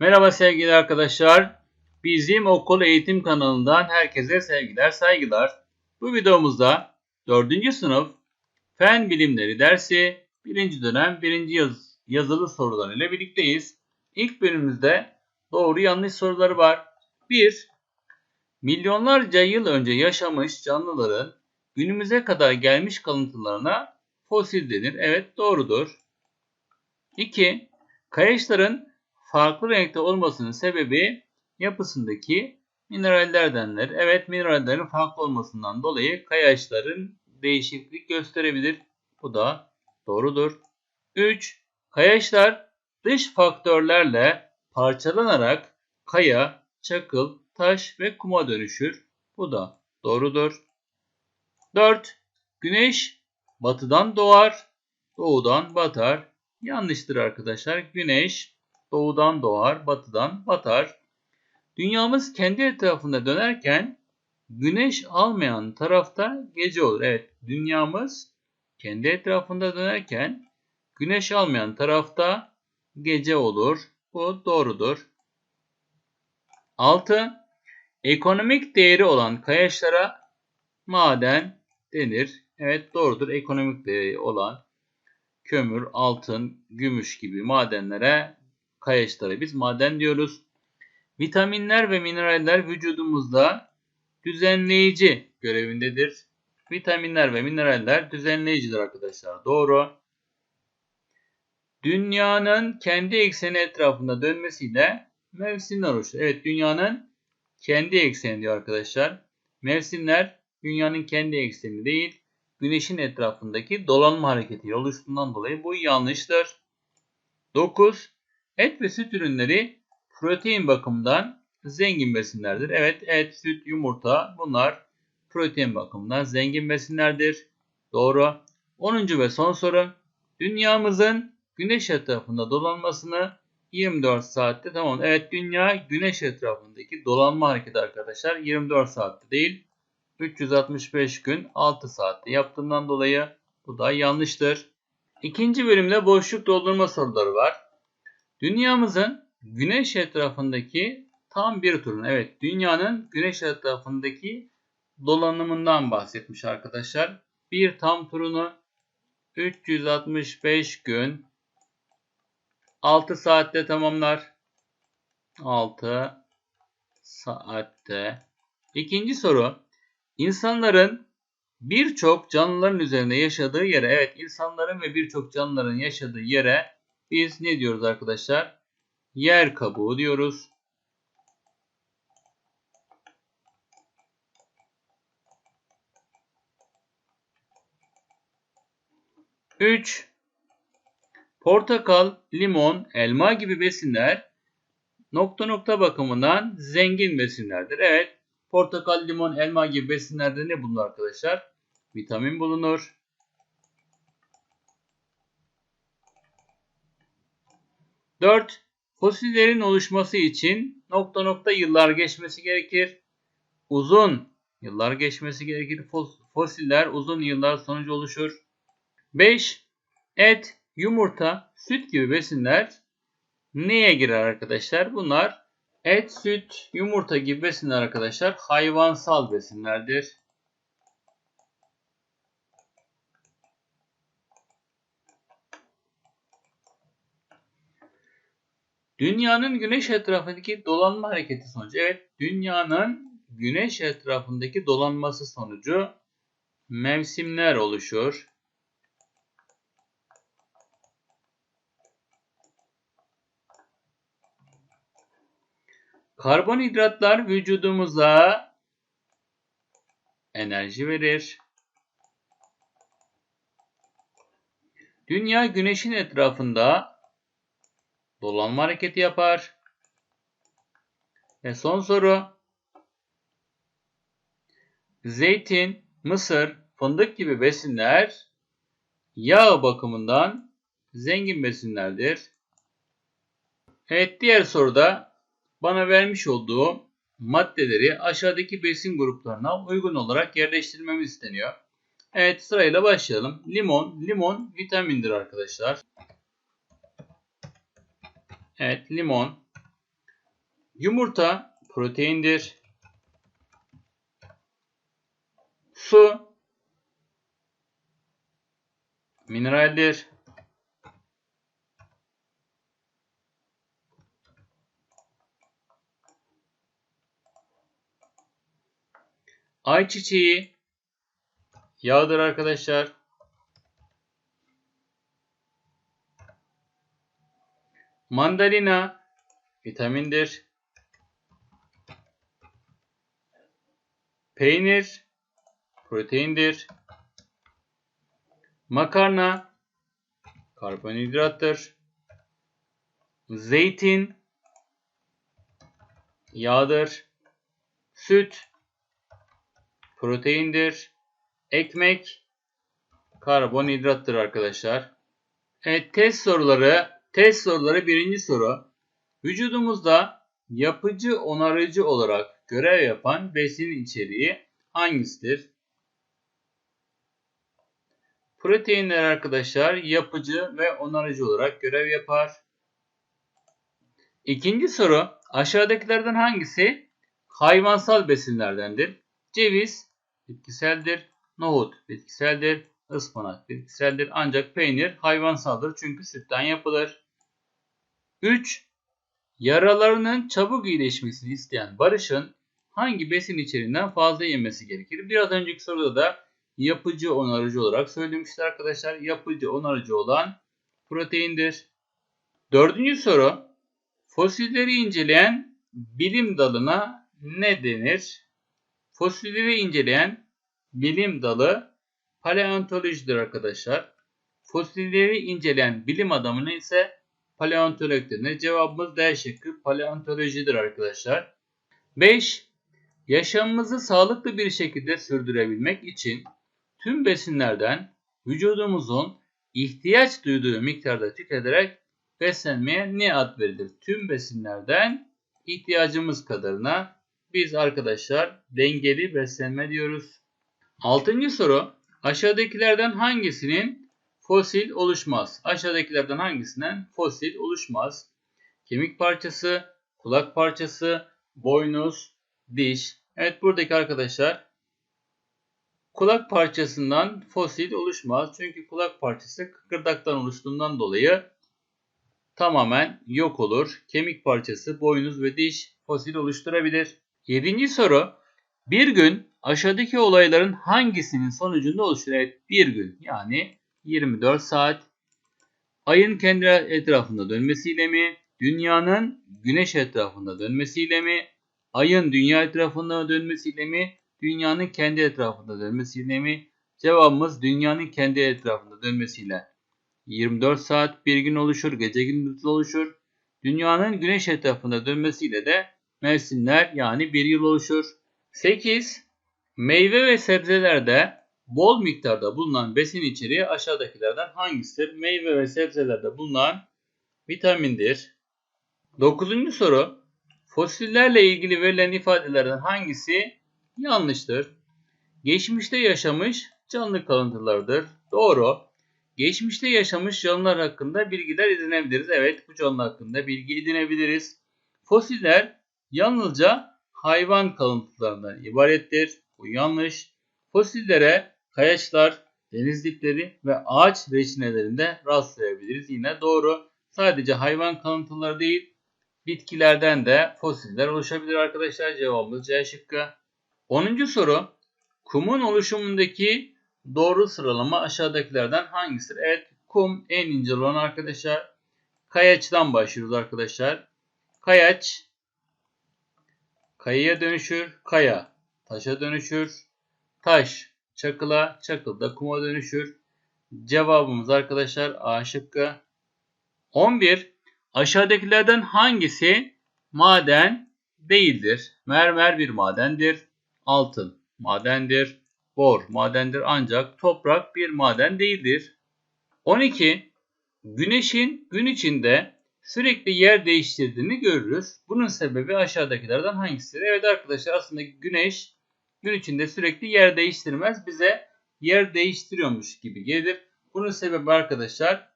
Merhaba sevgili arkadaşlar. Bizim okul eğitim kanalından herkese sevgiler, saygılar. Bu videomuzda 4. sınıf Fen Bilimleri dersi 1. dönem 1. Yaz, yazılı sorular ile birlikteyiz. İlk bölümümüzde doğru yanlış soruları var. 1. Milyonlarca yıl önce yaşamış canlıların günümüze kadar gelmiş kalıntılarına fosil denir. Evet doğrudur. 2. Kayaçların farklı renkte olmasının sebebi yapısındaki minerallerdendir. Evet minerallerin farklı olmasından dolayı kayaçların değişiklik gösterebilir. Bu da doğrudur. 3. Kayaçlar dış faktörlerle parçalanarak kaya, çakıl, taş ve kuma dönüşür. Bu da doğrudur. 4. Güneş batıdan doğar, doğudan batar. Yanlıştır arkadaşlar. Güneş doğudan doğar, batıdan batar. Dünyamız kendi etrafında dönerken güneş almayan tarafta gece olur. Evet, dünyamız kendi etrafında dönerken güneş almayan tarafta gece olur. Bu doğrudur. 6. Ekonomik değeri olan kayaçlara maden denir. Evet doğrudur. Ekonomik değeri olan kömür, altın, gümüş gibi madenlere kayaçlara biz maden diyoruz. Vitaminler ve mineraller vücudumuzda düzenleyici görevindedir. Vitaminler ve mineraller düzenleyicidir arkadaşlar. Doğru. Dünyanın kendi ekseni etrafında dönmesiyle mevsimler oluşur. Evet dünyanın kendi ekseni diyor arkadaşlar. Mevsimler dünyanın kendi ekseni değil, güneşin etrafındaki dolanma hareketi oluştuğundan dolayı bu yanlıştır. 9. Et ve süt ürünleri protein bakımından zengin besinlerdir. Evet et, süt, yumurta bunlar protein bakımından zengin besinlerdir. Doğru. 10. ve son soru. Dünyamızın güneş etrafında dolanmasını 24 saatte tamam. Evet dünya güneş etrafındaki dolanma hareketi arkadaşlar 24 saatte değil 365 gün 6 saatte yaptığından dolayı bu da yanlıştır. İkinci bölümde boşluk doldurma soruları var. Dünyamızın güneş etrafındaki tam bir turun, evet dünyanın güneş etrafındaki dolanımından bahsetmiş arkadaşlar. Bir tam turunu 365 gün 6 saatte tamamlar. 6 saatte. İkinci soru. İnsanların birçok canlıların üzerinde yaşadığı yere, evet insanların ve birçok canlıların yaşadığı yere biz ne diyoruz arkadaşlar? Yer kabuğu diyoruz. Üç, portakal, limon, elma gibi besinler nokta nokta bakımından zengin besinlerdir. Evet, portakal, limon, elma gibi besinlerde ne bulunur arkadaşlar? Vitamin bulunur. 4. Fosillerin oluşması için nokta nokta yıllar geçmesi gerekir. Uzun yıllar geçmesi gerekir. Fosiller uzun yıllar sonucu oluşur. 5. Et, yumurta, süt gibi besinler neye girer arkadaşlar? Bunlar et, süt, yumurta gibi besinler arkadaşlar hayvansal besinlerdir. Dünyanın güneş etrafındaki dolanma hareketi sonucu. Evet, dünyanın güneş etrafındaki dolanması sonucu mevsimler oluşur. Karbonhidratlar vücudumuza enerji verir. Dünya güneşin etrafında dolanma hareketi yapar. Ve son soru. Zeytin, mısır, fındık gibi besinler yağ bakımından zengin besinlerdir. Evet diğer soruda bana vermiş olduğu maddeleri aşağıdaki besin gruplarına uygun olarak yerleştirmemiz isteniyor. Evet sırayla başlayalım. Limon, limon vitamindir arkadaşlar. Evet limon Yumurta proteindir. Su mineraldir. Ayçiçeği yağdır arkadaşlar. Mandalina vitamindir. Peynir proteindir. Makarna karbonhidrattır. Zeytin yağdır. Süt proteindir. Ekmek karbonhidrattır arkadaşlar. Evet test soruları. Test soruları birinci soru. Vücudumuzda yapıcı onarıcı olarak görev yapan besin içeriği hangisidir? Proteinler arkadaşlar yapıcı ve onarıcı olarak görev yapar. İkinci soru aşağıdakilerden hangisi hayvansal besinlerdendir? Ceviz bitkiseldir, nohut bitkiseldir, ıspanak bitkiseldir ancak peynir hayvansaldır çünkü sütten yapılır. 3. Yaralarının çabuk iyileşmesini isteyen Barış'ın hangi besin içeriğinden fazla yemesi gerekir? Biraz önceki soruda da yapıcı onarıcı olarak söylemişler arkadaşlar. Yapıcı onarıcı olan proteindir. Dördüncü soru. Fosilleri inceleyen bilim dalına ne denir? Fosilleri inceleyen bilim dalı paleontolojidir arkadaşlar. Fosilleri inceleyen bilim adamına ise paleontolog denir. Cevabımız D şıkkı paleontolojidir arkadaşlar. 5. Yaşamımızı sağlıklı bir şekilde sürdürebilmek için tüm besinlerden vücudumuzun ihtiyaç duyduğu miktarda tüketerek beslenmeye ne ad verilir? Tüm besinlerden ihtiyacımız kadarına biz arkadaşlar dengeli beslenme diyoruz. Altıncı soru. Aşağıdakilerden hangisinin fosil oluşmaz? Aşağıdakilerden hangisinden fosil oluşmaz? Kemik parçası, kulak parçası, boynuz, diş. Evet buradaki arkadaşlar kulak parçasından fosil oluşmaz. Çünkü kulak parçası kıkırdaktan oluştuğundan dolayı tamamen yok olur. Kemik parçası, boynuz ve diş fosil oluşturabilir. Yedinci soru. Bir gün aşağıdaki olayların hangisinin sonucunda oluşur? Evet bir gün yani 24 saat. Ayın kendi etrafında dönmesiyle mi? Dünyanın güneş etrafında dönmesiyle mi? Ayın dünya etrafında dönmesiyle mi? Dünyanın kendi etrafında dönmesiyle mi? Cevabımız dünyanın kendi etrafında dönmesiyle. 24 saat bir gün oluşur, gece gündüz oluşur. Dünyanın güneş etrafında dönmesiyle de mevsimler yani bir yıl oluşur. 8. Meyve ve sebzelerde bol miktarda bulunan besin içeriği aşağıdakilerden hangisidir? Meyve ve sebzelerde bulunan vitamindir. 9. soru. Fosillerle ilgili verilen ifadelerden hangisi yanlıştır? Geçmişte yaşamış canlı kalıntılardır. Doğru. Geçmişte yaşamış canlılar hakkında bilgiler edinebiliriz. Evet bu canlı hakkında bilgi edinebiliriz. Fosiller yalnızca hayvan kalıntılarından ibarettir. Bu yanlış. Fosillere kayaçlar, deniz dipleri ve ağaç reçinelerinde rastlayabiliriz. Yine doğru. Sadece hayvan kalıntıları değil, bitkilerden de fosiller oluşabilir arkadaşlar. Cevabımız C şıkkı. 10. soru. Kumun oluşumundaki doğru sıralama aşağıdakilerden hangisidir? Evet, kum en ince olan arkadaşlar. Kayaçtan başlıyoruz arkadaşlar. Kayaç kayaya dönüşür, kaya taşa dönüşür, taş çakıla, çakıl da kuma dönüşür. Cevabımız arkadaşlar A şıkkı. 11. Aşağıdakilerden hangisi maden değildir? Mermer bir madendir. Altın madendir. Bor madendir ancak toprak bir maden değildir. 12. Güneşin gün içinde sürekli yer değiştirdiğini görürüz. Bunun sebebi aşağıdakilerden hangisidir? Evet arkadaşlar aslında güneş gün içinde sürekli yer değiştirmez. Bize yer değiştiriyormuş gibi gelir. Bunun sebebi arkadaşlar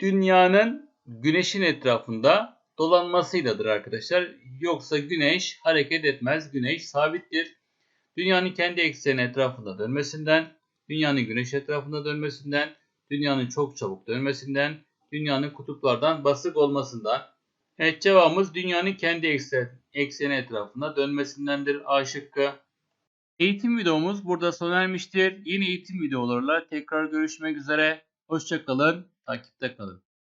dünyanın güneşin etrafında dolanmasıyladır arkadaşlar. Yoksa güneş hareket etmez. Güneş sabittir. Dünyanın kendi ekseni etrafında dönmesinden, dünyanın güneş etrafında dönmesinden, dünyanın çok çabuk dönmesinden, dünyanın kutuplardan basık olmasından. Evet cevabımız dünyanın kendi eksen, ekseni etrafında dönmesindendir. A şıkkı. Eğitim videomuz burada sona ermiştir. Yeni eğitim videolarla tekrar görüşmek üzere. Hoşçakalın. Takipte kalın.